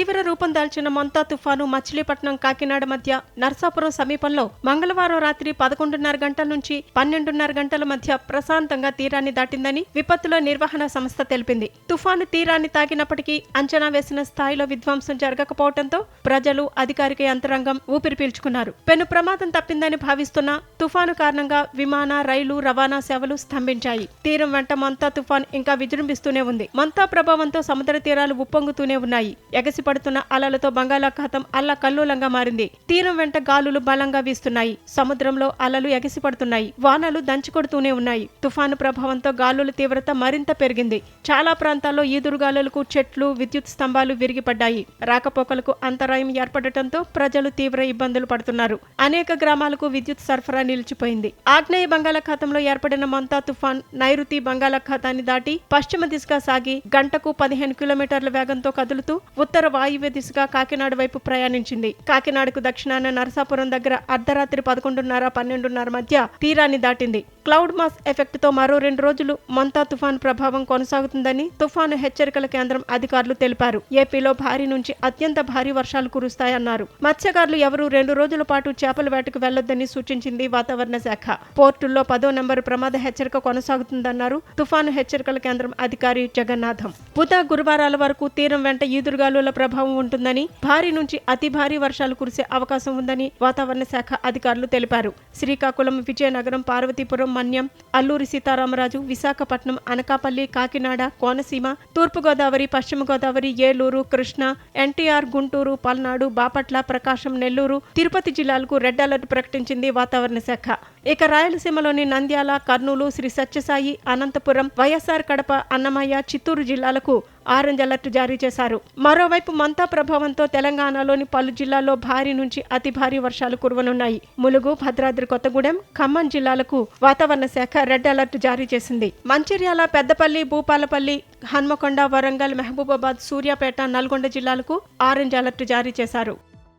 తీవ్ర రూపం దాల్చిన మొంతా తుఫాను మచిలీపట్నం కాకినాడ మధ్య నర్సాపురం సమీపంలో మంగళవారం రాత్రి పదకొండున్నర గంటల నుంచి పన్నెండున్నర గంటల మధ్య ప్రశాంతంగా తీరాన్ని దాటిందని విపత్తుల నిర్వహణ సంస్థ తెలిపింది. తుఫాను తీరాన్ని తాకినప్పటికీ అంచనా వేసిన స్థాయిలో విధ్వంసం జరగకపోవడంతో ప్రజలు అధికారిక యంత్రాంగం ఊపిరి పీల్చుకున్నారు. పెను ప్రమాదం తప్పిందని భావిస్తున్న తుఫాను కారణంగా విమాన రైలు రవాణా సేవలు స్తంభించాయి. తీరం వెంట మంతా తుఫాన్ ఇంకా విజృంభిస్తూనే ఉంది. మంతా ప్రభావంతో సముద్ర తీరాలు ఉప్పొంగుతూనే ఉన్నాయి. ఎగసిప పడుతున్న అలలతో బంగాళాఖాతం అల్ల కల్లోలంగా మారింది. తీరం వెంట గాలులు బలంగా వీస్తున్నాయి. సముద్రంలో అలలు ఎగసిపడుతున్నాయి. వానలు దంచుకొడుతూనే ఉన్నాయి. తుఫాను ప్రభావంతో గాలుల తీవ్రత మరింత పెరిగింది. చాలా ప్రాంతాల్లో ఈదురుగాలులకు చెట్లు విద్యుత్ స్తంభాలు విరిగిపడ్డాయి. రాకపోకలకు అంతరాయం ఏర్పడటంతో ప్రజలు తీవ్ర ఇబ్బందులు పడుతున్నారు. అనేక గ్రామాలకు విద్యుత్ సరఫరా నిలిచిపోయింది. ఆగ్నేయ బంగాళాఖాతంలో ఏర్పడిన మంతా తుఫాన్ నైరుతి బంగాళాఖాతాన్ని దాటి పశ్చిమ దిశగా సాగి గంటకు పదిహేను కిలోమీటర్ల వేగంతో కదులుతూ ఉత్తర వాయువ్య దిశగా కాకినాడ వైపు ప్రయాణించింది. కాకినాడకు దక్షిణాన నరసాపురం దగ్గర అర్ధరాత్రి పదకొండున్నర పన్నెండున్నర మధ్య తీరాన్ని దాటింది. క్లౌడ్ మాస్ ఎఫెక్ట్తో మరో రెండు రోజులు మంతా తుఫాన్ ప్రభావం కొనసాగుతుందని తుఫాను హెచ్చరికల కేంద్రం అధికారులు తెలిపారు. ఏపీలో భారీ నుంచి అత్యంత భారీ వర్షాలు కురుస్తాయన్నారు. మత్స్యకారులు ఎవరూ రెండు రోజుల పాటు చేపల వేటకు వెళ్ళొద్దని సూచించింది వాతావరణ శాఖ. పోర్టుల్లో పదో నంబరు ప్రమాద హెచ్చరిక కొనసాగుతుందన్నారు తుఫాను హెచ్చరికల కేంద్రం అధికారి జగన్నాథం. బుధ గురువారాల వరకు తీరం వెంట ఈదురుగాలుల ప్రభావం ఉంటుందని భారీ నుంచి అతి భారీ వర్షాలు కురిసే అవకాశం ఉందని వాతావరణ శాఖ అధికారులు తెలిపారు. శ్రీకాకుళం విజయనగరం పార్వతీపురం సుబ్రహ్మణ్యం అల్లూరి సీతారామరాజు విశాఖపట్నం అనకాపల్లి కాకినాడ కోనసీమ తూర్పుగోదావరి పశ్చిమ గోదావరి ఏలూరు కృష్ణ ఎన్టీఆర్ గుంటూరు పల్నాడు బాపట్ల ప్రకాశం నెల్లూరు తిరుపతి జిల్లాలకు రెడ్ అలర్ట్ ప్రకటించింది వాతావరణ శాఖ. ఇక రాయలసీమలోని నంద్యాల కర్నూలు శ్రీ సత్యసాయి అనంతపురం వైఎస్ఆర్ కడప అన్నమయ్య చిత్తూరు జిల్లాలకు ఆరెంజ్ అలర్ట్ జారీ చేశారు. మరోవైపు మంతా ప్రభావంతో తెలంగాణలోని పలు జిల్లాల్లో భారీ నుంచి అతి భారీ వర్షాలు కురవనున్నాయి. ములుగు భద్రాద్రి కొత్తగూడెం ఖమ్మం జిల్లాలకు వాతావరణ శాఖ రెడ్ అలర్ట్ జారీ చేసింది. మంచిర్యాల పెద్దపల్లి భూపాలపల్లి హన్మకొండ వరంగల్ మహబూబాబాద్ సూర్యాపేట నల్గొండ జిల్లాలకు ఆరెంజ్ అలర్ట్ జారీ చేశారు.